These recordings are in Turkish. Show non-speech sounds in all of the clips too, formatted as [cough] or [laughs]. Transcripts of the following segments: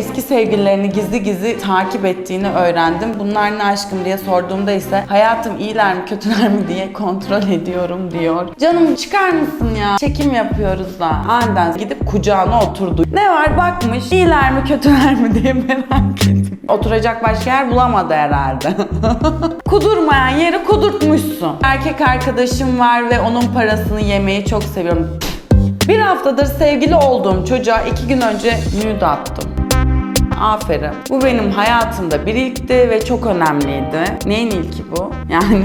eski sevgililerini gizli gizli takip ettiğini öğrendim. Bunlar ne aşkım diye sorduğumda ise hayatım iyiler mi kötüler mi diye kontrol ediyorum diyor. Canım çıkar mısın ya? Çekim yapıyoruz da. Aniden gidip kucağına oturdu. Ne var bakmış iyiler mi kötüler mi diye merak ettim. Oturacak başka yer bulamadı herhalde. [laughs] Kudurmayan yeri kudurtmuşsun. Erkek arkadaşım var ve onun parasını yemeyi çok seviyorum. Bir haftadır sevgili olduğum çocuğa iki gün önce nude attım. Aferin. Bu benim hayatımda bir ilkti ve çok önemliydi. Neyin ilki bu? Yani [laughs]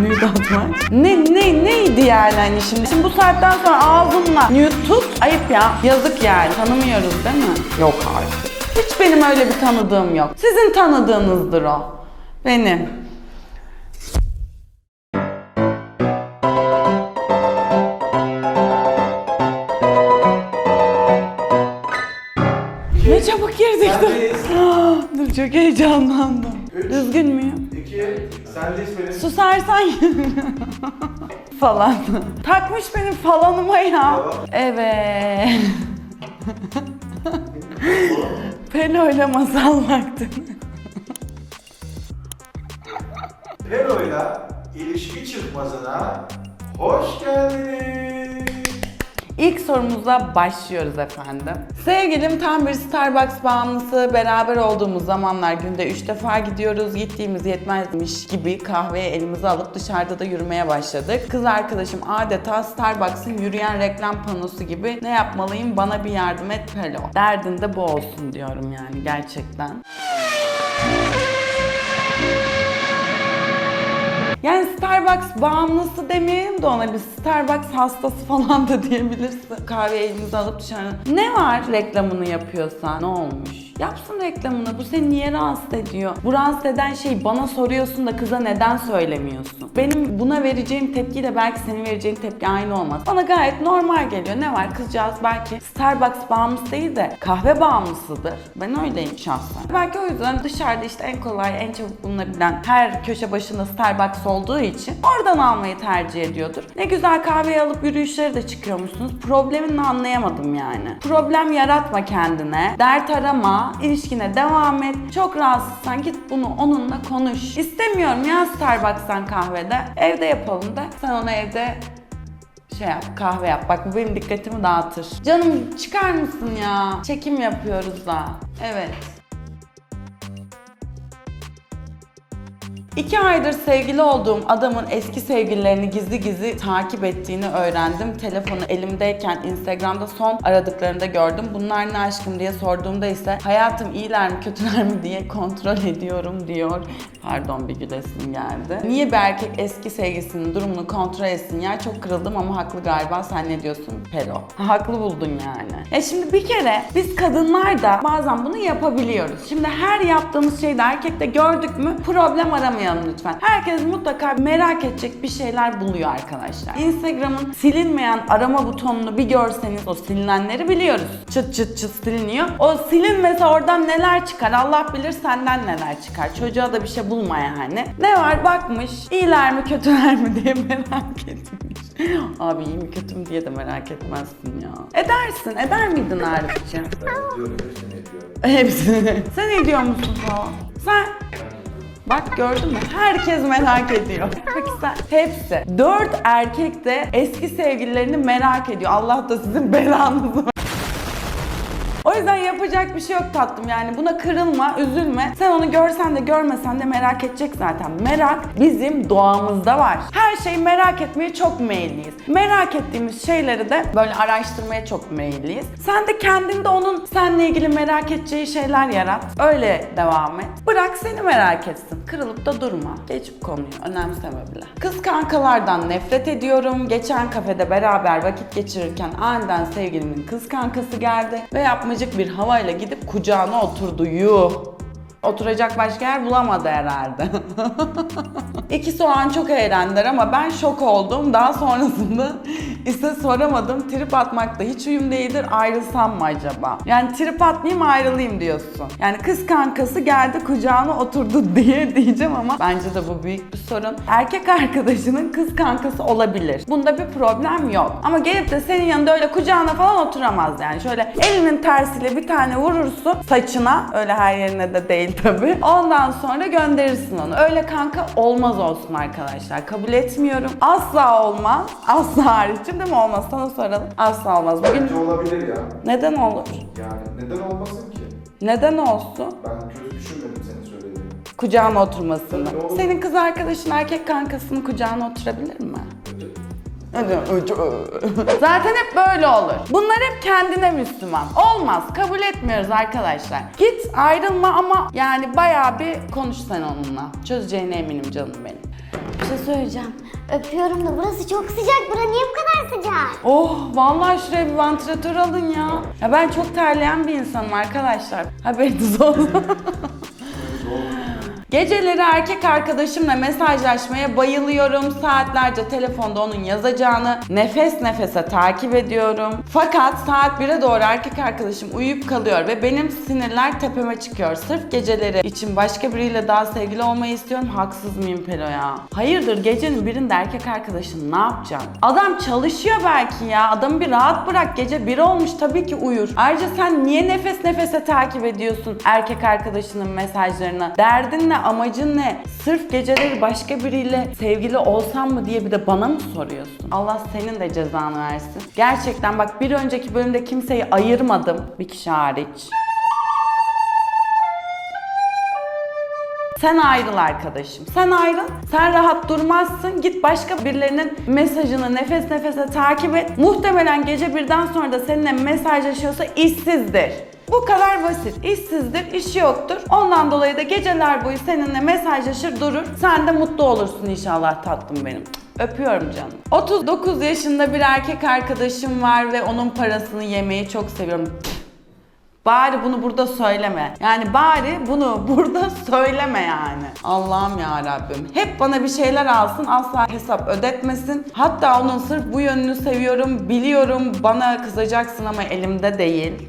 nude atmak. Ne, ne, neydi yani hani şimdi? Şimdi bu saatten sonra ağzımla nude tut. Ayıp ya. Yazık yani. Tanımıyoruz değil mi? Yok artık. Hiç benim öyle bir tanıdığım yok. Sizin tanıdığınızdır o. Benim. Ne çabuk girdik. [gasps] Dur çok heyecanlandım. Üç. Düzgün müyüm? İki, sendeyiz benim. Susarsan [laughs] falan. Takmış benim falanıma ya. Evet. Pelo ile masal vakti. Pero'yla ilişki çıkmazına hoş geldiniz. İlk sorumuza başlıyoruz efendim. Sevgilim tam bir Starbucks bağımlısı. Beraber olduğumuz zamanlar günde 3 defa gidiyoruz. Gittiğimiz yetmezmiş gibi kahveyi elimize alıp dışarıda da yürümeye başladık. Kız arkadaşım adeta Starbucks'ın yürüyen reklam panosu gibi ne yapmalıyım bana bir yardım et Pelo. Derdin de bu olsun diyorum yani gerçekten. Yani Starbucks bağımlısı demeyelim de ona bir Starbucks hastası falan da diyebilirsin. Kahve elimize alıp dışarı. Ne var reklamını yapıyorsan? Ne olmuş? Yapsın reklamını. Bu seni niye rahatsız ediyor? Bu rahatsız eden şeyi bana soruyorsun da kıza neden söylemiyorsun? Benim buna vereceğim tepkiyle belki senin vereceğin tepki aynı olmaz. Bana gayet normal geliyor. Ne var? Kızcağız belki Starbucks bağımlısı değil de kahve bağımlısıdır. Ben öyleyim şahsen. Belki o yüzden dışarıda işte en kolay, en çabuk bulunabilen her köşe başında Starbucks olduğu için oradan almayı tercih ediyordur. Ne güzel kahveyi alıp yürüyüşlere de çıkıyormuşsunuz. Problemini anlayamadım yani. Problem yaratma kendine. Dert arama. İlişkine devam et. Çok rahatsızsan git bunu onunla konuş. İstemiyorum ya Starbucks'tan kahvede. Evde yapalım da sen onu evde şey yap, kahve yap. Bak bu benim dikkatimi dağıtır. Canım çıkar mısın ya? Çekim yapıyoruz da. Evet. İki aydır sevgili olduğum adamın eski sevgililerini gizli gizli takip ettiğini öğrendim. Telefonu elimdeyken Instagram'da son aradıklarında gördüm. Bunlar ne aşkım diye sorduğumda ise hayatım iyiler mi kötüler mi diye kontrol ediyorum diyor. Pardon bir gülesim geldi. Niye bir erkek eski sevgilisinin durumunu kontrol etsin ya? Çok kırıldım ama haklı galiba. Sen ne diyorsun? Pero. Haklı buldun yani. Ya şimdi bir kere biz kadınlar da bazen bunu yapabiliyoruz. Şimdi her yaptığımız şeyde erkekte gördük mü problem aramayalım lütfen. Herkes mutlaka merak edecek bir şeyler buluyor arkadaşlar. Instagram'ın silinmeyen arama butonunu bir görseniz o silinenleri biliyoruz. Çıt çıt çıt siliniyor. O silinmese oradan neler çıkar Allah bilir senden neler çıkar. Çocuğa da bir şey bulma yani. Ne var bakmış iyiler mi kötüler mi diye [laughs] merak etmiş. Abi iyi mi kötü mü diye de merak etmezsin ya. Edersin. Eder miydin Arif'ciğim? Ben hepsini ediyorum. Hepsini. Sen ediyor musun falan? Sen Bak gördün mü? Herkes merak ediyor. Peki sen hepsi. Dört erkek de eski sevgililerini merak ediyor. Allah da sizin belanızı o yüzden yapacak bir şey yok tatlım yani buna kırılma, üzülme. Sen onu görsen de görmesen de merak edecek zaten. Merak bizim doğamızda var. Her şeyi merak etmeye çok meyilliyiz. Merak ettiğimiz şeyleri de böyle araştırmaya çok meyilliyiz. Sen de kendinde onun seninle ilgili merak edeceği şeyler yarat. Öyle devam et. Bırak seni merak etsin. Kırılıp da durma. Geç bu konuyu. Önemseme bile. Kız kankalardan nefret ediyorum. Geçen kafede beraber vakit geçirirken aniden sevgilimin kız kankası geldi ve yapmacık bir havayla gidip kucağına oturdu. Yuh. Oturacak başka yer bulamadı herhalde. [laughs] İkisi o an çok eğlendiler ama ben şok oldum. Daha sonrasında [laughs] ise soramadım. Trip atmakta hiç uyum değildir. Ayrılsam mı acaba? Yani trip atmayayım ayrılayım diyorsun. Yani kız kankası geldi kucağına oturdu [laughs] diye diyeceğim ama bence de bu büyük bir sorun. Erkek arkadaşının kız kankası olabilir. Bunda bir problem yok. Ama gelip de senin yanında öyle kucağına falan oturamaz yani. Şöyle elinin tersiyle bir tane vurursun saçına. Öyle her yerine de değil tabii. Ondan sonra gönderirsin onu. Öyle kanka olmaz olsun arkadaşlar. Kabul etmiyorum. Asla olmaz. Asla hariçim değil mi olmaz? Sana soralım. Asla olmaz. Bugün Bence olabilir ya. neden olur? Yani neden olmasın ki? Neden olsun? Ben kötü düşünmedim senin söylediğini. Kucağına oturmasını. Tabii, olur. Senin kız arkadaşın erkek kankasının kucağına oturabilir mi? Zaten hep böyle olur. Bunlar hep kendine Müslüman. Olmaz. Kabul etmiyoruz arkadaşlar. Git ayrılma ama yani bayağı bir konuş sen onunla. Çözeceğine eminim canım benim. Bir şey söyleyeceğim. Öpüyorum da burası çok sıcak. Bura niye bu kadar sıcak? Oh vallahi şuraya bir vantilatör alın ya. Ya ben çok terleyen bir insanım arkadaşlar. Haberiniz olsun. [laughs] Geceleri erkek arkadaşımla mesajlaşmaya bayılıyorum. Saatlerce telefonda onun yazacağını nefes nefese takip ediyorum. Fakat saat 1'e doğru erkek arkadaşım uyuyup kalıyor ve benim sinirler tepeme çıkıyor. Sırf geceleri için başka biriyle daha sevgili olmayı istiyorum. Haksız mıyım Pelo ya? Hayırdır gecenin birinde erkek arkadaşın ne yapacak? Adam çalışıyor belki ya. Adamı bir rahat bırak. Gece 1 olmuş tabii ki uyur. Ayrıca sen niye nefes nefese takip ediyorsun erkek arkadaşının mesajlarını? Derdin ne? Amacın ne? Sırf geceleri başka biriyle sevgili olsam mı diye bir de bana mı soruyorsun? Allah senin de cezanı versin. Gerçekten bak bir önceki bölümde kimseyi ayırmadım bir kişi hariç. Sen ayrıl arkadaşım. Sen ayrıl. Sen rahat durmazsın. Git başka birilerinin mesajını nefes nefese takip et. Muhtemelen gece birden sonra da seninle mesajlaşıyorsa işsizdir. Bu kadar basit. İşsizdir, işi yoktur. Ondan dolayı da geceler boyu seninle mesajlaşır durur. Sen de mutlu olursun inşallah tatlım benim. Öpüyorum canım. 39 yaşında bir erkek arkadaşım var ve onun parasını yemeyi çok seviyorum. Bari bunu burada söyleme. Yani bari bunu [laughs] burada söyleme yani. Allah'ım ya Rabbim. Hep bana bir şeyler alsın, asla hesap ödetmesin. Hatta onun sırf bu yönünü seviyorum, biliyorum. Bana kızacaksın ama elimde değil.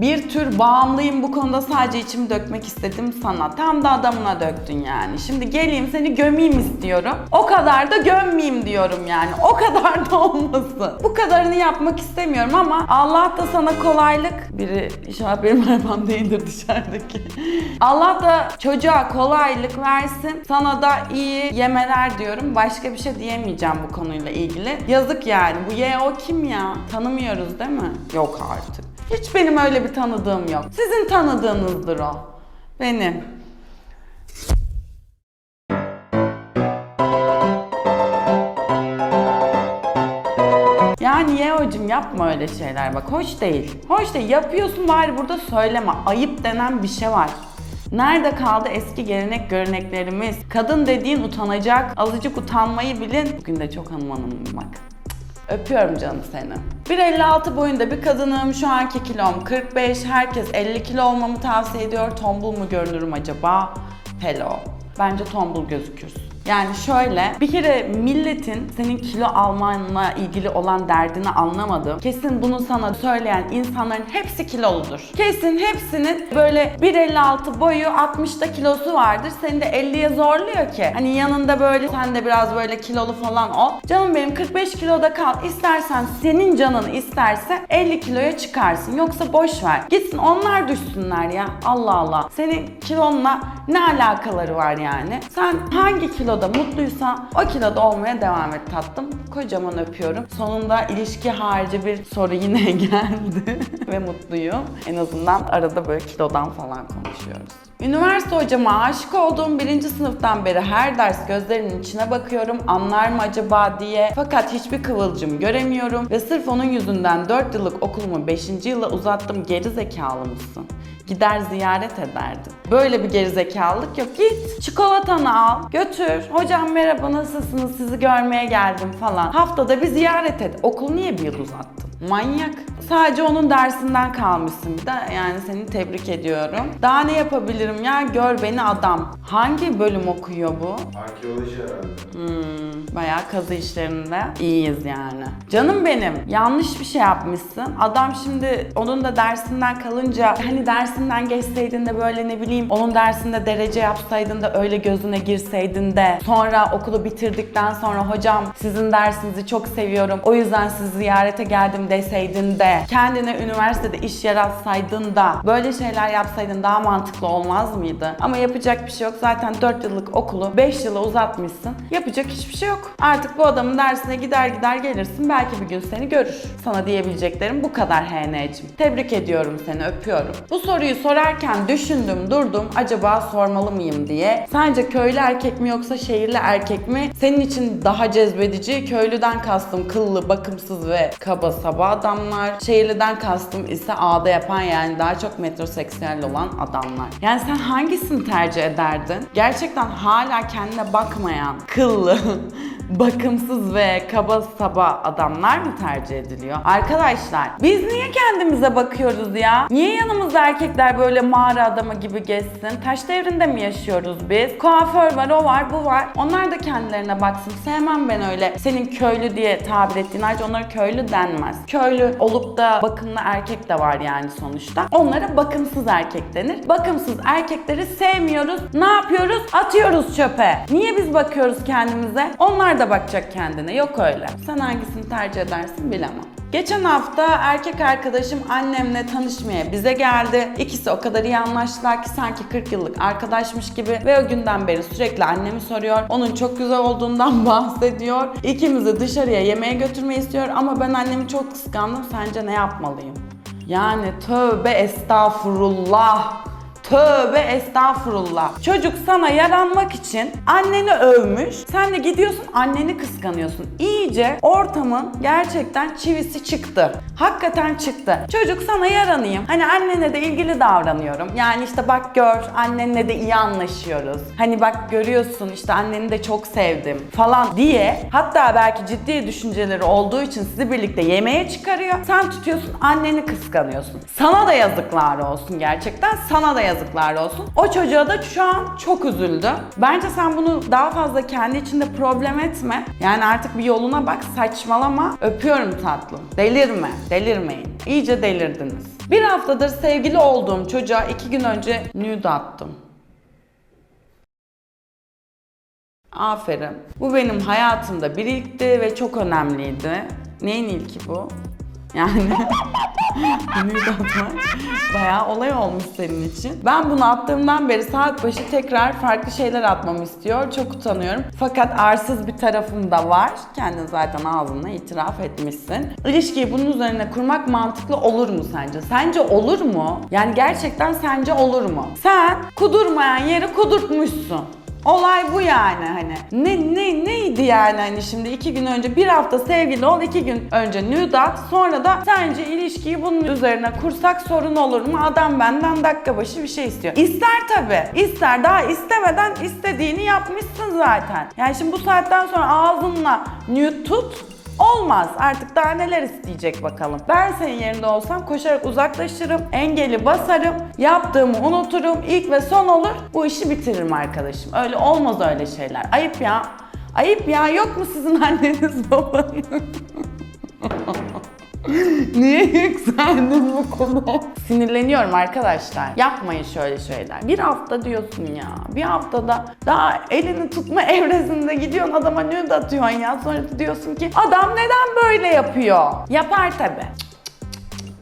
Bir tür bağımlıyım bu konuda sadece içimi dökmek istedim sana. Tam da adamına döktün yani. Şimdi geleyim seni gömeyim istiyorum. O kadar da gömmeyeyim diyorum yani. O kadar da olmasın. Bu kadarını yapmak istemiyorum ama Allah da sana kolaylık. Biri inşallah benim arabam değildir dışarıdaki. Allah da çocuğa kolaylık versin. Sana da iyi yemeler diyorum. Başka bir şey diyemeyeceğim bu konuyla ilgili. Yazık yani. Bu ye o kim ya? Tanımıyoruz değil mi? Yok artık. Hiç benim öyle bir tanıdığım yok. Sizin tanıdığınızdır o. Benim. Yani Yeo'cum yapma öyle şeyler bak hoş değil. Hoş değil yapıyorsun bari burada söyleme. Ayıp denen bir şey var. Nerede kaldı eski gelenek göreneklerimiz? Kadın dediğin utanacak. Azıcık utanmayı bilin. Bugün de çok hanım hanımım bak. Öpüyorum canım seni. 1.56 boyunda bir kadınım. Şu anki kilom 45. Herkes 50 kilo olmamı tavsiye ediyor. Tombul mu görünürüm acaba? Hello. Bence tombul gözükürsün. Yani şöyle, bir kere milletin senin kilo almanla ilgili olan derdini anlamadım. Kesin bunu sana söyleyen insanların hepsi kiloludur. Kesin hepsinin böyle 1.56 boyu 60'da kilosu vardır. Seni de 50'ye zorluyor ki. Hani yanında böyle sen de biraz böyle kilolu falan ol. Canım benim 45 kiloda kal. İstersen senin canın isterse 50 kiloya çıkarsın. Yoksa boş ver. Gitsin onlar düşsünler ya. Allah Allah. Senin kilonla ne alakaları var yani? Sen hangi kiloda mutluysan o kiloda olmaya devam et tatlım. Kocaman öpüyorum. Sonunda ilişki harici bir soru yine [laughs] geldi ve mutluyum. En azından arada böyle kilodan falan konuşuyoruz. Üniversite hocama aşık olduğum birinci sınıftan beri her ders gözlerinin içine bakıyorum anlar mı acaba diye. Fakat hiçbir kıvılcım göremiyorum ve sırf onun yüzünden 4 yıllık okulumu 5. yıla uzattım geri zekalı mısın? Gider ziyaret ederdim. Böyle bir gerizekalılık yok. Git çikolatanı al, götür. Hocam merhaba nasılsınız sizi görmeye geldim falan. Haftada bir ziyaret et. Okul niye bir yıl uzattın? Manyak. Sadece onun dersinden kalmışsın bir de yani seni tebrik ediyorum. Daha ne yapabilirim ya gör beni adam. Hangi bölüm okuyor bu? Arkeoloji herhalde. Hmm, bayağı kazı işlerinde iyiyiz yani. Canım benim yanlış bir şey yapmışsın. Adam şimdi onun da dersinden kalınca hani dersinden geçseydin de böyle ne bileyim onun dersinde derece yapsaydın da öyle gözüne girseydin de sonra okulu bitirdikten sonra hocam sizin dersinizi çok seviyorum o yüzden sizi ziyarete geldim deseydin de kendine üniversitede iş yaratsaydın da böyle şeyler yapsaydın daha mantıklı olmaz mıydı? Ama yapacak bir şey yok. Zaten 4 yıllık okulu 5 yıla uzatmışsın. Yapacak hiçbir şey yok. Artık bu adamın dersine gider gider gelirsin. Belki bir gün seni görür. Sana diyebileceklerim bu kadar HN'cim. Tebrik ediyorum seni, öpüyorum. Bu soruyu sorarken düşündüm, durdum. Acaba sormalı mıyım diye. Sence köylü erkek mi yoksa şehirli erkek mi? Senin için daha cezbedici. Köylüden kastım kıllı, bakımsız ve kaba saba adamlar. Şehirliden kastım ise ağda yapan yani daha çok metroseksüel olan adamlar. Yani sen hangisini tercih ederdin? Gerçekten hala kendine bakmayan, kıllı, bakımsız ve kaba saba adamlar mı tercih ediliyor? Arkadaşlar biz niye kendimize bakıyoruz ya? Niye yanımızda erkekler böyle mağara adamı gibi gezsin? Taş devrinde mi yaşıyoruz biz? Kuaför var, o var, bu var. Onlar da kendilerine baksın. Sevmem ben öyle senin köylü diye tabir ettiğin. Ayrıca onlara köylü denmez. Köylü olup da bakımlı erkek de var yani sonuçta. Onlara bakımsız erkek denir. Bakımsız erkekleri sevmiyoruz. Ne yapıyoruz? Atıyoruz çöpe. Niye biz bakıyoruz kendimize? Onlar da bakacak kendine. Yok öyle. Sen hangisini tercih edersin bilemem. Geçen hafta erkek arkadaşım annemle tanışmaya bize geldi. İkisi o kadar iyi anlaştılar ki sanki 40 yıllık arkadaşmış gibi ve o günden beri sürekli annemi soruyor. Onun çok güzel olduğundan [laughs] bahsediyor. İkimizi dışarıya yemeğe götürmeyi istiyor ama ben annemi çok kıskandım. Sence ne yapmalıyım? Yani tövbe estağfurullah. Tövbe estağfurullah. Çocuk sana yaranmak için anneni övmüş. Sen de gidiyorsun anneni kıskanıyorsun. İyice ortamın gerçekten çivisi çıktı. Hakikaten çıktı. Çocuk sana yaranayım. Hani annene de ilgili davranıyorum. Yani işte bak gör annenle de iyi anlaşıyoruz. Hani bak görüyorsun işte anneni de çok sevdim falan diye. Hatta belki ciddi düşünceleri olduğu için sizi birlikte yemeğe çıkarıyor. Sen tutuyorsun anneni kıskanıyorsun. Sana da yazıklar olsun gerçekten. Sana da yazıklar olsun. O çocuğa da şu an çok üzüldü. Bence sen bunu daha fazla kendi içinde problem etme. Yani artık bir yoluna bak saçmalama. Öpüyorum tatlım. Delirme. Delirmeyin. İyice delirdiniz. Bir haftadır sevgili olduğum çocuğa iki gün önce nude attım. Aferin. Bu benim hayatımda bir ilkti ve çok önemliydi. Neyin ilki bu? Yani nude atmak bayağı olay olmuş senin için. Ben bunu attığımdan beri saat başı tekrar farklı şeyler atmamı istiyor. Çok utanıyorum. Fakat arsız bir tarafım da var. Kendin zaten ağzınla itiraf etmişsin. İlişkiyi bunun üzerine kurmak mantıklı olur mu sence? Sence olur mu? Yani gerçekten sence olur mu? Sen kudurmayan yeri kudurtmuşsun. Olay bu yani hani. Ne ne neydi yani hani şimdi iki gün önce bir hafta sevgili ol iki gün önce nude at sonra da sence ilişkiyi bunun üzerine kursak sorun olur mu? Adam benden dakika başı bir şey istiyor. İster tabi. İster daha istemeden istediğini yapmışsın zaten. Yani şimdi bu saatten sonra ağzınla nude tut Olmaz. Artık daha neler isteyecek bakalım. Ben senin yerinde olsam koşarak uzaklaşırım, engeli basarım, yaptığımı unuturum, ilk ve son olur, bu işi bitiririm arkadaşım. Öyle olmaz öyle şeyler. Ayıp ya. Ayıp ya. Yok mu sizin [laughs] anneniz babanız? [laughs] [laughs] Niye yükseldin bu konu? Sinirleniyorum arkadaşlar. Yapmayın şöyle şeyler. Bir hafta diyorsun ya. Bir haftada daha elini tutma [laughs] evresinde gidiyorsun adama nude atıyorsun ya. Sonra diyorsun ki adam neden böyle yapıyor? Yapar tabi.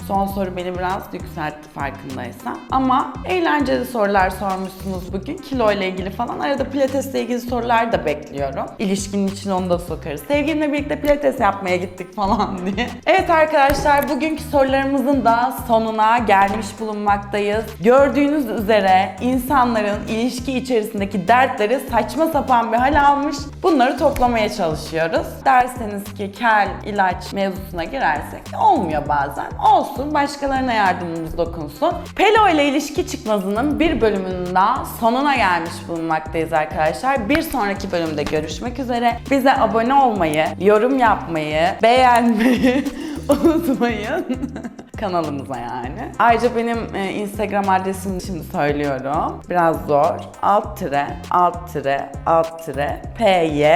Son soru beni biraz yükseltti farkındaysan. Ama eğlenceli sorular sormuşsunuz bugün. Kilo ile ilgili falan. Arada pilatesle ilgili sorular da bekliyorum. İlişkinin içine onu da sokarız. Sevgilimle birlikte pilates yapmaya gittik falan [laughs] diye. Evet arkadaşlar bugünkü sorularımızın da sonuna gelmiş bulunmaktayız. Gördüğünüz üzere insanların ilişki içerisindeki dertleri saçma sapan bir hal almış. Bunları toplamaya çalışıyoruz. Derseniz ki kel, ilaç mevzusuna girersek olmuyor bazen. Olsun başkalarına yardımımız dokunsun. Pelo ile ilişki çıkmazının bir bölümünün daha sonuna gelmiş bulunmaktayız arkadaşlar. Bir sonraki bölümde görüşmek üzere. Bize abone olmayı, yorum yapmayı, beğenmeyi [laughs] unutmayın. [laughs] Kanalımıza yani. Ayrıca benim e, Instagram adresimi şimdi söylüyorum. Biraz zor. Alt tire, alt tire, alt tire, py,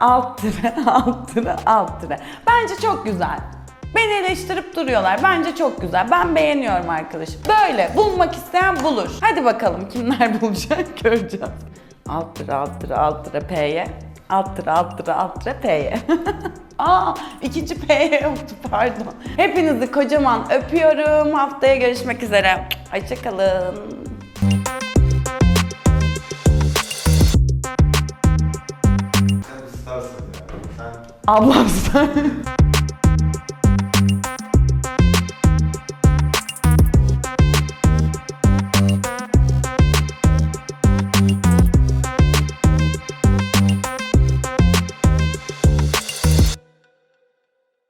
alt tire, [laughs] alt tire, alt tire. Bence çok güzel. Beni eleştirip duruyorlar. Bence çok güzel. Ben beğeniyorum arkadaşım. Böyle bulmak isteyen bulur. Hadi bakalım kimler [laughs] bulacak göreceğiz. Alt tire, alt tire, alt tire, py. Alt tire, alt [laughs] tire, alt tire, py. Aa, ikinci P yoktu pardon. Hepinizi kocaman öpüyorum. Haftaya görüşmek üzere. Hoşçakalın. Sen istersin ya. Sen Ablam sen.